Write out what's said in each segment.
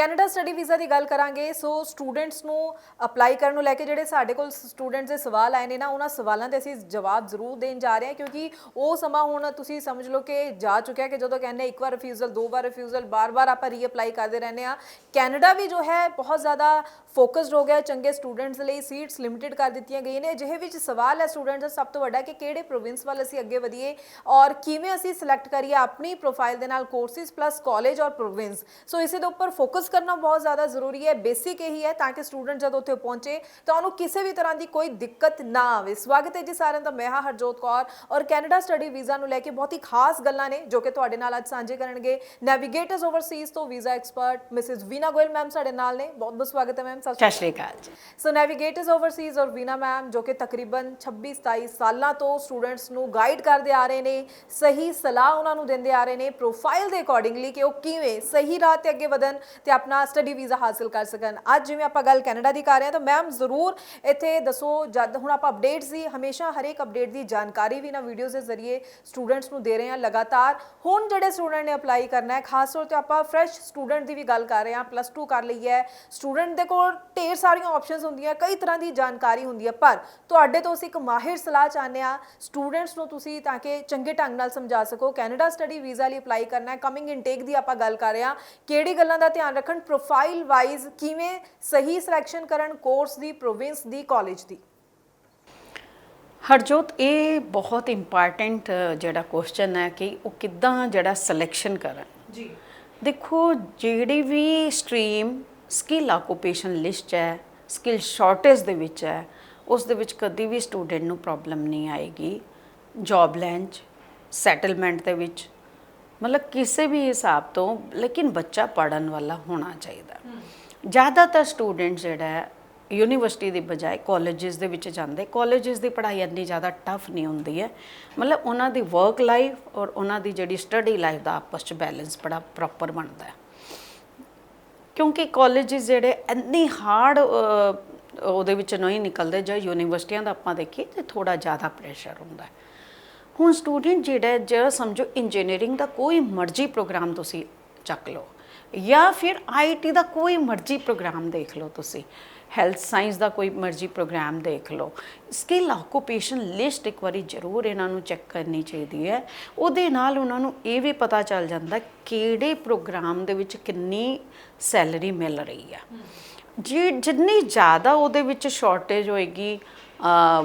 Canada study visa ਦੀ ਗੱਲ ਕਰਾਂਗੇ, so students ਨੂੰ ਅਪਲਾਈ ਕਰਨ ਨੂੰ ਲੈ ਕੇ ਜਿਹੜੇ ਸਾਡੇ ਕੋਲ ਸਟੂਡੈਂਟਸ ਦੇ ਸਵਾਲ ਆਏ ਨੇ ਨਾ, ਉਹਨਾਂ ਸਵਾਲਾਂ ਦੇ ਅਸੀਂ ਜਵਾਬ ਜ਼ਰੂਰ ਦੇਣ ਜਾ ਰਹੇ ਹਾਂ, ਕਿਉਂਕਿ ਉਹ ਸਮਾਂ ਹੁਣ ਤੁਸੀਂ ਸਮਝ ਲਓ ਕਿ ਜਾ ਚੁੱਕਿਆ ਕਿ ਜਦੋਂ ਕਹਿੰਦੇ ਇੱਕ ਵਾਰ ਰਿਫਿਊਜ਼ਲ ਦੋ ਵਾਰ ਰਿਫਿਊਜ਼ਲ ਬਾਰ-ਬਾਰ ਆਪਾਂ ਰੀਅਪਲਾਈ ਕਰਦੇ ਰਹਿੰਦੇ ਆ ਕੈਨੇਡਾ ਵੀ ਜੋ ਹੈ ਬਹੁਤ ਜ਼ਿਆਦਾ ਫੋਕਸਡ ਹੋ ਗਿਆ, ਚੰਗੇ ਸਟੂਡੈਂਟਸ ਲਈ ਸੀਟਸ ਲਿਮਿਟਿਡ ਕਰ ਦਿੱਤੀਆਂ ਗਈਆਂ ਨੇ। ਜਿਹੇ ਵਿੱਚ ਸਵਾਲ ਹੈ ਸਟੂਡੈਂਟਸ ਦਾ ਸਭ ਤੋਂ ਵੱਡਾ ਕਿ ਕਿਹੜੇ ਪ੍ਰੋਵਿੰਸ ਵੱਲ ਅਸੀਂ ਅੱਗੇ ਵਧੀਏ ਔਰ ਕਿਵੇਂ ਅਸੀਂ ਸਿਲੈਕਟ ਕਰੀਏ ਆਪਣੀ ਪ੍ਰੋਫਾਈਲ ਦੇ ਨਾਲ ਕੋਰਸਿਸ ਪਲੱਸ ਕਾਲਜ ਔਰ ਪ੍ਰੋਵਿੰਸ ਸੋ ਇਸੇ ਦੇ ਉੱਪਰ ਫੋਕਸ ਕਰਨਾ ਬਹੁਤ ਜ਼ਿਆਦਾ ਜ਼ਰੂਰੀ ਹੈ ਬੇਸਿਕ ਇਹੀ ਹੈ ਤਾਂ ਕਿ ਸਟੂਡੈਂਟ ਜਦੋਂ ਉੱਥੇ ਪਹੁੰਚੇ ਤਾਂ ਉਹਨੂੰ ਕਿਸੇ ਵੀ ਤਰ੍ਹਾਂ ਦੀ ਕੋਈ ਦਿੱਕਤ ਨਾ ਆਵੇ। ਸਵਾਗਤ ਹੈ ਜੀ ਸਾਰਿਆਂ ਦਾ ਮੈਂ ਹਾਂ ਹਰਜੋਤ ਕੌਰ ਔਰ ਕੈਨੇਡਾ ਸਟੱਡੀ ਵੀਜ਼ਾ ਨੂੰ ਲੈ ਕੇ ਬਹੁਤ ਹੀ ਖਾਸ ਗੱਲਾਂ ਨੇ ਜੋ ਕਿ ਤੁਹਾਡੇ ਨਾਲ ਅੱਜ ਸਾਂਝੇ ਕਰਨਗੇ। ਨੈਵੀਗੇਟਰਸ ਓਵਰਸੀਜ਼ ਤੋਂ visa expert Mrs Veena Goyal ma'am ਸਾਡੇ ਨਾਲ ਨੇ। ਬਹੁਤ ਬਹੁਤ ਸਵਾਗਤ ਹੈ ਮੈਮ ਸਤਿ ਸ਼੍ਰੀ ਸਤਿ ਸ਼੍ਰੀ ਅਕਾਲ ਜੀ। ਸੋ ਨੈਵੀਗੇਟਰਸ ਓਵਰਸੀਜ਼ ਔਰ ਵੀਨਾ ਮੈਮ ਜੋ ਕਿ ਤਕਰੀਬਨ 26 27 ਸਾਲਾਂ ਤੋਂ ਸਟੂਡੈਂਟਸ ਨੂੰ ਗਾਈਡ ਕਰਦੇ ਆ ਰਹੇ ਨੇ ਸਹੀ ਸਲਾਹ ਉਹਨਾਂ ਨੂੰ ਦਿੰਦੇ ਆ ਰਹੇ ਨੇ ਪ੍ਰੋਫਾਈਲ ਦੇ ਅਕੋਰਡਿੰਗਲੀ ਕਿ ਉਹ ਕਿਵੇਂ ਸਹੀ ਰਾਹ ਤੇ ਅੱਗੇ ਵਧਣ ਤੇ ਆਪਣਾ ਸਟੱਡੀ ਵੀਜ਼ਾ ਹਾਸਲ ਕਰ ਸਕਣ। ਅੱਜ ਜਿਵੇਂ ਆਪਾਂ ਗੱਲ ਕੈਨੇਡਾ ਦੀ ਕਰ ਰਹੇ ਹਾਂ, ਤਾਂ ਮੈਮ ਜ਼ਰੂਰ ਇੱਥੇ ਦੱਸੋ, ਜਦ ਹੁਣ ਆਪਾਂ ਅਪਡੇਟਸ ਦੀ ਹਮੇਸ਼ਾ ਹਰੇਕ ਅਪਡੇਟ ਦੀ ਜਾਣਕਾਰੀ ਵੀ ਇਹਨਾਂ ਵੀਡੀਓਜ਼ ਦੇ ਜ਼ਰੀਏ ਸਟੂਡੈਂਟਸ ਨੂੰ ਦੇ ਰਹੇ ਹਾਂ ਲਗਾਤਾਰ। ਹੁਣ ਜਿਹੜੇ ਸਟੂਡੈਂਟ ਨੇ ਅਪਲਾਈ ਕਰਨਾ ਹੈ, ਖਾਸ ਤੌਰ ਤੇ ਆਪਾਂ ਫਰੈਸ਼ ਸਟੂਡੈਂਟ ਦੀ ਵੀ ਗੱਲ ਕਰ ਰਹੇ ਹਾਂ ਪਲੱਸ 2 ਕਰ ਲਈ ਹੈ। ਸਟੂਡੈਂਟ ਦੇ ਕੋਲ ਢੇਰ ਸਾਰੀਆਂ ਆਪਸ਼ਨਸ ਹੁੰਦੀਆਂ, ਕਈ ਤਰ੍ਹਾਂ ਦੀ ਜਾਣਕਾਰੀ ਹੁੰਦੀ ਹੈ, ਪਰ ਤੁਹਾਡੇ ਤੋਂ ਅਸੀਂ ਇੱਕ ਮਾਹਿਰ ਸਲਾਹ ਚਾਹੁੰਦੇ ਆ ਸਟੂਡੈਂਟਸ ਨੂੰ ਤੁਸੀਂ ਤਾਂ ਕਿ ਚੰਗੇ ਢੰਗ ਨਾਲ ਸਮਝਾ ਸਕੋ। ਕੈਨੇਡਾ ਸਟੱਡੀ ਵੀਜ਼ਾ ਲਈ ਅਪਲਾਈ ਕਰਨਾ ਹੈ ਕਮਿੰਗ ਇਨਟੇਕ ਦੀ ਆਪਾਂ ਗੱਲ ਕਰ ਰਹੇ ਹਾਂ, ਕਿਹੜੀ ਗੱਲਾਂ ਦਾ ਧਿਆਨ ਰੱਖਣ ਪ੍ਰੋਫਾਈਲ ਵਾਈਜ਼ ਕਿਵੇਂ ਸਹੀ ਸਿਲੈਕਸ਼ਨ ਕਰਨ ਕੋਰਸ ਦੀ ਪ੍ਰੋਵਿੰਸ ਦੀ ਕਾਲਜ ਦੀ? ਹਰਜੋਤ ਇਹ ਬਹੁਤ ਇੰਪੋਰਟੈਂਟ ਜਿਹੜਾ ਕੁਐਸਚਨ ਹੈ ਕਿ ਉਹ ਕਿੱਦਾਂ ਜਿਹੜਾ ਸਿਲੈਕਸ਼ਨ ਕਰਨ। ਜੀ। ਦੇਖੋ ਜਿਹੜੀ ਵੀ ਸਟਰੀਮ ਸਕਿੱਲ ਆਕੂਪੇਸ਼ਨ ਲਿਸਟ ਹੈ ਸਕਿੱਲ ਸ਼ਾਰਟੇਜ ਦੇ ਵਿੱਚ ਹੈ ਉਸ ਦੇ ਵਿੱਚ ਕਦੀ ਵੀ ਸਟੂਡੈਂਟ ਨੂੰ ਪ੍ਰੋਬਲਮ ਨਹੀਂ ਆਏਗੀ। ਜੌਬ ਲੈਣ 'ਚ ਸੈਟਲਮੈਂਟ ਦੇ ਵਿੱਚ ਮਤਲਬ ਕਿਸੇ ਵੀ ਹਿਸਾਬ ਤੋਂ, ਲੇਕਿਨ ਬੱਚਾ ਪੜਨ ਵਾਲਾ ਹੋਣਾ ਚਾਹੀਦਾ। ਜ਼ਿਆਦਾਤਰ ਸਟੂਡੈਂਟ ਜਿਹੜਾ ਹੈ ਯੂਨੀਵਰਸਿਟੀ ਦੀ ਬਜਾਏ ਕਾਲਜਸ ਦੇ ਵਿੱਚ ਜਾਂਦੇ। ਕਾਲਜਸ ਦੀ ਪੜ੍ਹਾਈ ਇੰਨੀ ਜ਼ਿਆਦਾ ਟਫ ਨਹੀਂ ਹੁੰਦੀ ਹੈ। ਮਤਲਬ ਉਹਨਾਂ ਦੀ ਵਰਕ ਲਾਈਫ ਔਰ ਉਹਨਾਂ ਦੀ ਜਿਹੜੀ ਸਟੱਡੀ ਲਾਈਫ ਦਾ ਆਪਸ ਚ ਬੈਲੈਂਸ ਬੜਾ ਪ੍ਰੋਪਰ ਬਣਦਾ ਹੈ। ਕਿਉਂਕਿ ਕਾਲਜਸ ਜਿਹੜੇ ਇੰਨੀ ਹਾਰਡ ਉਹਦੇ ਵਿੱਚ ਨਹੀਂ ਨਿਕਲਦੇ, ਜੇ ਯੂਨੀਵਰਸਿਟੀਆਂ ਦਾ ਆਪਾਂ ਦੇਖੀਏ, ਤੇ ਥੋੜਾ ਜ਼ਿਆਦਾ ਪ੍ਰੈਸ਼ਰ ਹੁੰਦਾ ਹੈ। ਹੁਣ ਸਟੂਡੈਂਟ ਜਿਹੜਾ ਜਿਹੜਾ ਸਮਝੋ ਇੰਜੀਨੀਅਰਿੰਗ ਦਾ ਕੋਈ ਮਰਜ਼ੀ ਪ੍ਰੋਗਰਾਮ ਤੁਸੀਂ ਚੱਕ ਲਓ, ਜਾਂ ਫਿਰ ਆਈਟੀ ਦਾ ਕੋਈ ਮਰਜ਼ੀ ਪ੍ਰੋਗਰਾਮ ਦੇਖ ਲਓ ਤੁਸੀਂ ਹੈਲਥ ਸਾਇੰਸ ਦਾ ਕੋਈ ਮਰਜ਼ੀ ਪ੍ਰੋਗਰਾਮ ਦੇਖ ਲਓ ਸਕਿੱਲ ਆਕੂਪੇਸ਼ਨ ਲਿਸਟ ਇੱਕ ਵਾਰੀ ਜ਼ਰੂਰ ਇਹਨਾਂ ਨੂੰ ਚੈੱਕ ਕਰਨੀ ਚਾਹੀਦੀ ਹੈ, ਉਹਦੇ ਨਾਲ ਉਹਨਾਂ ਨੂੰ ਇਹ ਵੀ ਪਤਾ ਚੱਲ ਜਾਂਦਾ ਕਿਹੜੇ ਪ੍ਰੋਗਰਾਮ ਦੇ ਵਿੱਚ ਕਿੰਨੀ ਸੈਲਰੀ ਮਿਲ ਰਹੀ ਹੈ, ਜੀ ਜਿੰਨੀ ਜ਼ਿਆਦਾ ਉਹਦੇ ਵਿੱਚ ਸ਼ਾਰਟੇਜ ਹੋਏਗੀ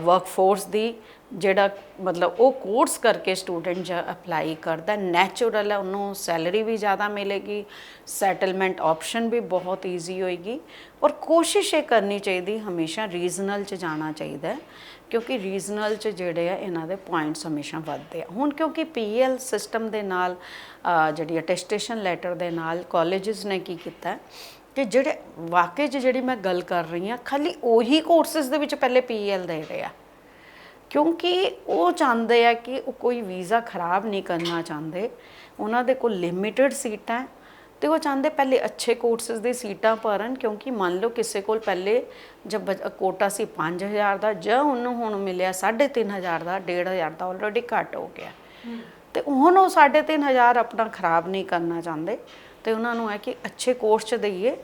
ਵਰਕਫੋਰਸ ਦੀ ਜਿਹੜਾ ਮਤਲਬ ਉਹ ਕੋਰਸ ਕਰਕੇ ਸਟੂਡੈਂਟ ਜ ਅਪਲਾਈ ਕਰਦਾ ਨੈਚੁਰਲ ਹੈ ਉਹਨੂੰ ਸੈਲਰੀ ਵੀ ਜ਼ਿਆਦਾ ਮਿਲੇਗੀ ਸੈਟਲਮੈਂਟ ਆਪਸ਼ਨ ਵੀ ਬਹੁਤ ਈਜ਼ੀ ਹੋਏਗੀ ਔਰ ਕੋਸ਼ਿਸ਼ ਇਹ ਕਰਨੀ ਚਾਹੀਦੀ ਹਮੇਸ਼ਾ ਰੀਜਨਲ ਚ ਜਾਣਾ ਚਾਹੀਦਾ ਹੈ ਕਿਉਂਕਿ ਰੀਜਨਲ ਚ ਜਿਹੜੇ ਆ ਇਹਨਾਂ ਦੇ ਪੁਆਇੰਟਸ ਹਮੇਸ਼ਾ ਵੱਧਦੇ ਆ। ਹੁਣ ਕਿਉਂਕਿ ਪੀਐਲ ਸਿਸਟਮ ਦੇ ਨਾਲ ਅ, ਜਿਹੜੀ ਅਟੈਸਟੇਸ਼ਨ ਲੈਟਰ ਦੇ ਨਾਲ ਕਾਲਜਸ ਨੇ ਕੀ ਕੀਤਾ ਕਿ ਜਿਹੜੇ ਵਾਕਈ 'ਚ ਜਿਹੜੀ ਮੈਂ ਗੱਲ ਕਰ ਰਹੀ ਹਾਂ ਖਾਲੀ ਉਹੀ ਕੋਰਸਸ ਦੇ ਵਿੱਚ ਪਹਿਲੇ ਪੀਐਲ ਦੇ ਰਹੇ ਆ। ਕਿਉਂਕਿ ਉਹ ਚਾਹੁੰਦੇ ਆ ਕਿ ਉਹ ਕੋਈ ਵੀਜ਼ਾ ਖਰਾਬ ਨਹੀਂ ਕਰਨਾ ਚਾਹੁੰਦੇ। ਉਹਨਾਂ ਦੇ ਕੋਲ ਲਿਮਿਟਿਡ ਸੀਟਾਂ ਹੈ ਤੇ ਉਹ ਚਾਹੁੰਦੇ ਪਹਿਲੇ ਅੱਛੇ ਕੋਰਸਸ ਦੀ ਸੀਟਾਂ ਭਰਨ ਕਿਉਂਕਿ ਮੰਨ ਲਓ ਕਿਸੇ ਕੋਲ ਪਹਿਲੇ ਜਬ ਕੋਟਾ ਸੀ 5000 ਦਾ ਜਾਂ ਉਹਨੂੰ ਹੁਣ ਮਿਲਿਆ 3500 ਦਾ 1500 ਦਾ ਆਲਰੇਡੀ ਘੱਟ ਹੋ ਗਿਆ। ਤੇ ਹੁਣ ਉਹ 3500 ਆਪਣਾ ਖਰਾਬ ਨਹੀਂ ਕਰਨਾ ਚਾਹੁੰਦੇ। ਤੇ ਉਹਨਾਂ ਨੂੰ ਹੈ ਕਿ ਅੱਛੇ ਕੋਰਸ ਚ ਦਈਏ।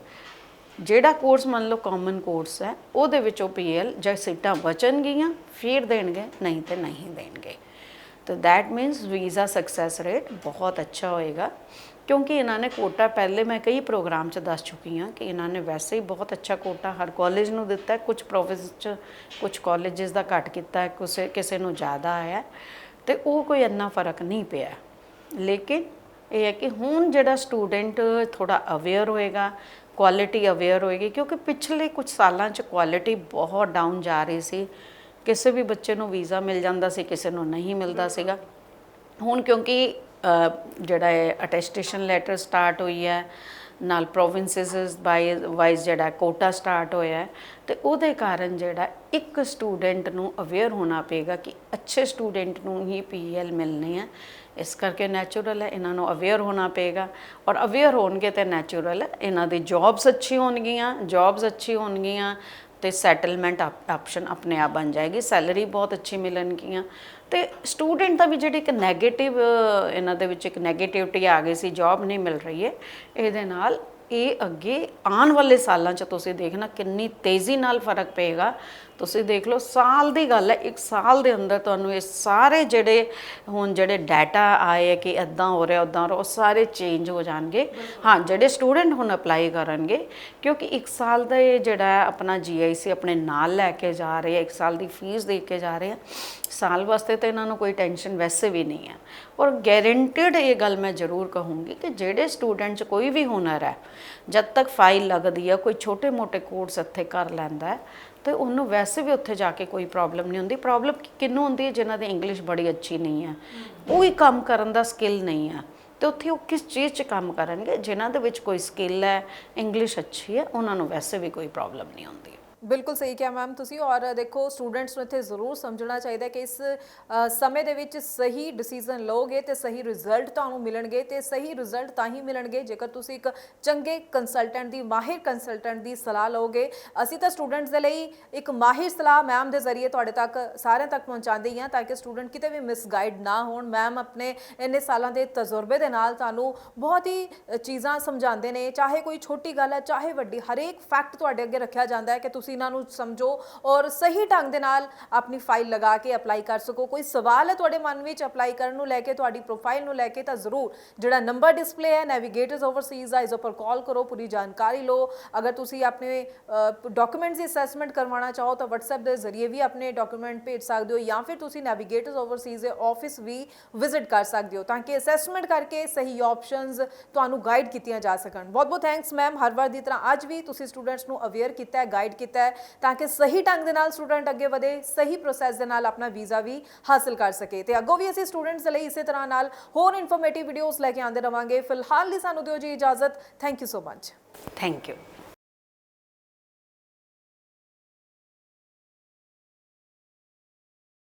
ਜਿਹੜਾ ਕੋਰਸ ਮੰਨ ਲਓ ਕਾਮਨ ਕੋਰਸ ਹੈ ਉਹਦੇ ਵਿੱਚ ਉਹ ਪੀਐਲ ਜਾਂ ਸੀਟਾਂ ਬਚਣਗੀਆਂ ਫਿਰ ਦੇਣਗੇ ਨਹੀਂ ਤੇ ਨਹੀਂ ਦੇਣਗੇ। ਤਾਂ that means visa success rate ਬਹੁਤ ਅੱਛਾ ਹੋਏਗਾ। ਕਿਉਂਕਿ ਇਹਨਾਂ ਨੇ ਕੋਟਾ ਪਹਿਲੇ ਮੈਂ ਕਈ ਪ੍ਰੋਗਰਾਮ 'ਚ ਦੱਸ ਚੁੱਕੀ ਹਾਂ ਕਿ ਇਹਨਾਂ ਨੇ ਵੈਸੇ ਹੀ ਬਹੁਤ ਅੱਛਾ ਕੋਟਾ ਹਰ ਕਾਲਜ ਨੂੰ ਦਿੱਤਾ ਹੈ। ਕੁਝ ਪ੍ਰੋਵਿੰਸ 'ਚ ਕੁਝ ਕਾਲਜਸ ਦਾ ਘੱਟ ਕੀਤਾ ਹੈ ਕਿਸੇ ਕਿਸੇ ਨੂੰ ਜ਼ਿਆਦਾ ਆਇਆ ਹੈ, ਤੇ ਉਹ ਕੋਈ ਇੰਨਾ ਫ਼ਰਕ ਨਹੀਂ ਪਿਆ। ਲੇਕਿਨ ਇਹ ਹੈ ਕਿ ਹੁਣ ਜਿਹੜਾ ਸਟੂਡੈਂਟ ਥੋੜਾ ਅਵੇਅਰ ਹੋਏਗਾ ਕੁਆਲਿਟੀ ਅਵੇਅਰ ਹੋਏਗੀ ਕਿਉਂਕਿ ਪਿਛਲੇ ਕੁਝ ਸਾਲਾਂ 'ਚ ਕੁਆਲਿਟੀ ਬਹੁਤ ਡਾਊਨ ਜਾ ਰਹੀ ਸੀ। ਕਿਸੇ ਵੀ ਬੱਚੇ ਨੂੰ ਵੀਜ਼ਾ ਮਿਲ ਜਾਂਦਾ ਸੀ ਕਿਸੇ ਨੂੰ ਨਹੀਂ ਮਿਲਦਾ ਸੀਗਾ। ਹੁਣ ਕਿਉਂਕਿ ਜਿਹੜਾ ਹੈ ਅਟੈਸਟੇਸ਼ਨ ਲੈਟਰ ਸਟਾਰਟ ਹੋਈ ਹੈ ਨਾਲ ਪ੍ਰੋਵਿੰਸਸ ਬਾਈ ਵਾਈਜ਼ ਜਿਹੜਾ ਕੋਟਾ ਸਟਾਰਟ ਹੋਇਆ ਹੈ, ਤੇ ਉਹਦੇ ਕਾਰਨ ਜਿਹੜਾ ਇੱਕ ਸਟੂਡੈਂਟ ਨੂੰ ਅਵੇਅਰ ਹੋਣਾ ਪਏਗਾ ਕਿ ਅੱਛੇ ਸਟੂਡੈਂਟ ਨੂੰ ਹੀ ਪੀਐਲ ਮਿਲਣੀ ਹੈ। ਇਸ ਕਰਕੇ ਨੈਚੁਰਲ ਹੈ, ਇਹਨਾਂ ਨੂੰ ਅਵੇਅਰ ਹੋਣਾ ਪਏਗਾ ਔਰ ਅਵੇਅਰ ਹੋਣਗੇ ਤੇ ਨੈਚੁਰਲ ਹੈ, ਇਹਨਾਂ ਦੀ ਜੌਬਸ ਅੱਛੀ ਹੋਣਗੀਆਂ ਜੌਬਸ ਅੱਛੀ ਹੋਣਗੀਆਂ ਤੇ ਸੈਟਲਮੈਂਟ ਆਪਸ਼ਨ ਆਪਣੇ ਆਪ ਬਣ ਜਾਏਗੀ ਸੈਲਰੀ ਬਹੁਤ ਅੱਛੀ ਮਿਲਣਗੀਆਂ। ਤੇ ਸਟੂਡੈਂਟ ਦਾ ਵੀ ਜਿਹੜੀ ਇੱਕ 네ਗੇਟਿਵ ਇਹਨਾਂ ਦੇ ਵਿੱਚ ਇੱਕ 네ਗੇਟਿਵਿਟੀ ਆ ਗਈ ਸੀ ਜੌਬ ਨਹੀਂ ਮਿਲ ਰਹੀ ਹੈ, ਇਹਦੇ ਨਾਲ ਇਹ ਅੱਗੇ ਆਉਣ ਵਾਲੇ ਸਾਲਾਂ 'ਚ ਤੁਸੀਂ ਦੇਖਣਾ ਕਿੰਨੀ ਤੇਜ਼ੀ ਨਾਲ ਫ਼ਰਕ ਪਏਗਾ। ਤੁਸੀਂ ਦੇਖ ਲਓ ਸਾਲ ਦੀ ਗੱਲ ਹੈ ਇੱਕ ਸਾਲ ਦੇ ਅੰਦਰ ਤੁਹਾਨੂੰ ਇਹ ਸਾਰੇ ਜਿਹੜੇ ਹੁਣ ਜਿਹੜੇ ਡਾਟਾ ਆਏ ਕਿ ਇਦਾਂ ਹੋ ਰਿਹਾ ਉਦਾਂ ਹੋ ਰਿਹਾ ਉਹ ਸਾਰੇ ਚੇਂਜ ਹੋ ਜਾਣਗੇ। ਹਾਂ ਜਿਹੜੇ ਸਟੂਡੈਂਟ ਹੁਣ ਅਪਲਾਈ ਕਰਨਗੇ ਕਿਉਂਕਿ ਇੱਕ ਸਾਲ ਦਾ ਇਹ ਜਿਹੜਾ ਆਪਣਾ ਜੀਆਈਸੀ ਆਪਣੇ ਨਾਲ ਲੈ ਕੇ ਜਾ ਰਹੇ ਆ ਇੱਕ ਸਾਲ ਦੀ ਫੀਸ ਦੇ ਕੇ ਜਾ ਰਹੇ ਆ ਸਾਲ ਵਾਸਤੇ ਤਾਂ ਇਹਨਾਂ ਨੂੰ ਕੋਈ ਟੈਨਸ਼ਨ ਵੈਸੇ ਵੀ ਨਹੀਂ ਹੈ। ਔਰ ਗਾਰੰਟੀਡ ਇਹ ਗੱਲ ਮੈਂ ਜ਼ਰੂਰ ਕਹੂੰਗੀ ਕਿ ਜਿਹੜੇ ਸਟੂਡੈਂਟ 'ਚ ਕੋਈ ਵੀ ਹੁਨਰ ਹੈ ਜਦ ਤੱਕ ਫਾਈਲ ਲੱਗਦੀ ਹੈ ਕੋਈ ਛੋਟੇ-ਮੋਟੇ ਕੋਰਸ ਇੱਥੇ ਕਰ ਲੈਂਦਾ ਹੈ ਤੇ ਉਹਨੂੰ ਵੈਸੇ ਵੀ ਉੱਥੇ ਜਾ ਕੇ ਕੋਈ ਪ੍ਰੋਬਲਮ ਨਹੀਂ ਹੁੰਦੀ। ਪ੍ਰੋਬਲਮ ਕਿੰਨੂੰ ਹੁੰਦੀ ਹੈ ਜਿਨ੍ਹਾਂ ਦੀ ਇੰਗਲਿਸ਼ ਬੜੀ ਅੱਛੀ ਨਹੀਂ ਹੈ। ਉਹ ਹੀ ਕੰਮ ਕਰਨ ਦਾ ਸਕਿੱਲ ਨਹੀਂ ਹੈ। ਤੇ ਉੱਥੇ ਉਹ ਕਿਸ ਚੀਜ਼ 'ਚ ਕੰਮ ਕਰਨਗੇ? ਜਿਨ੍ਹਾਂ ਦੇ ਵਿੱਚ ਕੋਈ ਸਕਿੱਲ ਹੈ ਇੰਗਲਿਸ਼ ਅੱਛੀ ਹੈ, ਉਹਨਾਂ ਨੂੰ ਵੈਸੇ ਵੀ ਕੋਈ ਪ੍ਰੋਬਲਮ ਨਹੀਂ ਹੁੰਦੀ। ਬਿਲਕੁਲ ਸਹੀ ਕਿਹਾ ਮੈਮ ਤੁਸੀਂ ਔਰ ਦੇਖੋ ਸਟੂਡੈਂਟਸ ਨੂੰ ਇੱਥੇ ਜ਼ਰੂਰ ਸਮਝਣਾ ਚਾਹੀਦਾ ਕਿ ਇਸ ਸਮੇਂ ਦੇ ਵਿੱਚ ਸਹੀ ਡਿਸੀਜਨ ਲਓਗੇ ਤੇ ਸਹੀ ਰਿਜ਼ਲਟ ਤੁਹਾਨੂੰ ਮਿਲਣਗੇ ਤੇ ਸਹੀ ਰਿਜ਼ਲਟ ਤਾਂ ਹੀ ਮਿਲਣਗੇ। ਜੇਕਰ ਤੁਸੀਂ ਇੱਕ ਚੰਗੇ ਕੰਸਲਟੈਂਟ ਦੀ, ਮਾਹਿਰ ਕੰਸਲਟੈਂਟ ਦੀ ਸਲਾਹ ਲਓਗੇ, ਅਸੀਂ ਤਾਂ ਸਟੂਡੈਂਟਸ ਦੇ ਲਈ ਇੱਕ ਮਾਹਿਰ ਸਲਾਹ ਮੈਮ ਦੇ ਜ਼ਰੀਏ ਤੁਹਾਡੇ ਤੱਕ ਸਾਰਿਆਂ ਤੱਕ ਪਹੁੰਚਾਉਂਦੇ ਹੀ ਹਾਂ ਤਾਂ ਕਿ ਸਟੂਡੈਂਟ ਕਿਤੇ ਵੀ ਮਿਸਗਾਈਡ ਨਾ ਹੋਣ। ਮੈਮ ਆਪਣੇ ਇੰਨੇ ਸਾਲਾਂ ਦੇ ਤਜਰਬੇ ਦੇ ਨਾਲ ਤੁਹਾਨੂੰ ਬਹੁਤ ਹੀ ਚੀਜ਼ਾਂ ਸਮਝਾਉਂਦੇ ਨੇ। ਚਾਹੇ ਕੋਈ ਛੋਟੀ ਗੱਲ ਹੈ, ਚਾਹੇ ਵੱਡੀ, ਹਰੇਕ ਫੈਕਟ ਤੁਹਾਡੇ ਅੱਗੇ ਰੱਖਿਆ ਜਾਂਦਾ ਹੈ ਕਿ ਤੁਸੀਂ ਇਹਨਾਂ ਨੂੰ ਸਮਝੋ ਔਰ ਸਹੀ ਢੰਗ ਦੇ ਨਾਲ ਆਪਣੀ ਫਾਈਲ ਲਗਾ ਕੇ ਅਪਲਾਈ ਕਰ ਸਕੋ। ਕੋਈ ਸਵਾਲ ਹੈ ਤੁਹਾਡੇ ਮਨ ਵਿੱਚ ਅਪਲਾਈ ਕਰਨ ਨੂੰ ਲੈ ਕੇ, ਤੁਹਾਡੀ ਪ੍ਰੋਫਾਈਲ ਨੂੰ ਲੈ ਕੇ, ਤਾਂ ਜ਼ਰੂਰ ਜਿਹੜਾ ਨੰਬਰ ਡਿਸਪਲੇ ਹੈ ਨੈਵੀਗੇਟਰਸ ਓਵਰਸੀਜ਼ ਦਾ ਇਸ ਉੱਪਰ ਕਾਲ ਕਰੋ, ਪੂਰੀ ਜਾਣਕਾਰੀ ਲਓ। ਅਗਰ ਤੁਸੀਂ ਆਪਣੇ ਡਾਕੂਮੈਂਟਸ ਦੀ ਅਸੈਸਮੈਂਟ ਕਰਵਾਉਣਾ ਚਾਹੋ, ਤਾਂ WhatsApp ਦੇ ਜ਼ਰੀਏ ਵੀ ਆਪਣੇ ਡਾਕੂਮੈਂਟ ਭੇਜ ਸਕਦੇ ਹੋ ਜਾਂ ਫਿਰ ਤੁਸੀਂ ਨੈਵੀਗੇਟਰਸ ਓਵਰਸੀਜ਼ ਦੇ ਆਫਿਸ ਵੀ ਵਿਜ਼ਿਟ ਕਰ ਸਕਦੇ ਹੋ, ਤਾਂ ਕਿ ਅਸੈਸਮੈਂਟ ਕਰਕੇ ਸਹੀ ਆਪਸ਼ਨਸ ਤੁਹਾਨੂੰ ਗਾਈਡ ਕੀਤੀਆਂ ਜਾ ਸਕਣ। ਬਹੁਤ ਬਹੁਤ ਥੈਂਕਸ ਮੈਮ ਹਰ ਵਾਰ ਦੀ ਤਰ੍ਹਾਂ ਅੱਜ ਵੀ ਤੁਸੀਂ ਸਟੂਡੈਂਟਸ ਨੂੰ ਅਵੇਅਰ ਕੀਤਾ ਹੈ ਗਾਈਡ ਕੀਤਾ ਹੈ ਤਾਂ ਕਿ ਸਹੀ ਢੰਗ ਦੇ ਨਾਲ ਸਟੂਡੈਂਟ ਅੱਗੇ ਵਧੇ, ਸਹੀ ਪ੍ਰੋਸੈਸ ਦੇ ਨਾਲ ਆਪਣਾ ਵੀਜ਼ਾ ਵੀ ਹਾਸਲ ਕਰ ਸਕੇ। ਤੇ ਅੱਗੋਂ ਵੀ ਅਸੀਂ ਸਟੂਡੈਂਟਸ ਦੇ ਲਈ ਇਸੇ ਤਰ੍ਹਾਂ ਨਾਲ ਹੋਰ ਇਨਫੋਰਮੇਟਿਵ ਵੀਡੀਓਜ਼ ਲੈ ਕੇ ਆਉਂਦੇ ਰਵਾਂਗੇ। ਫਿਲਹਾਲ ਲਈ ਸਾਨੂੰ ਦਿਓ ਜੀ ਇਜਾਜ਼ਤ। Thank you so much thank you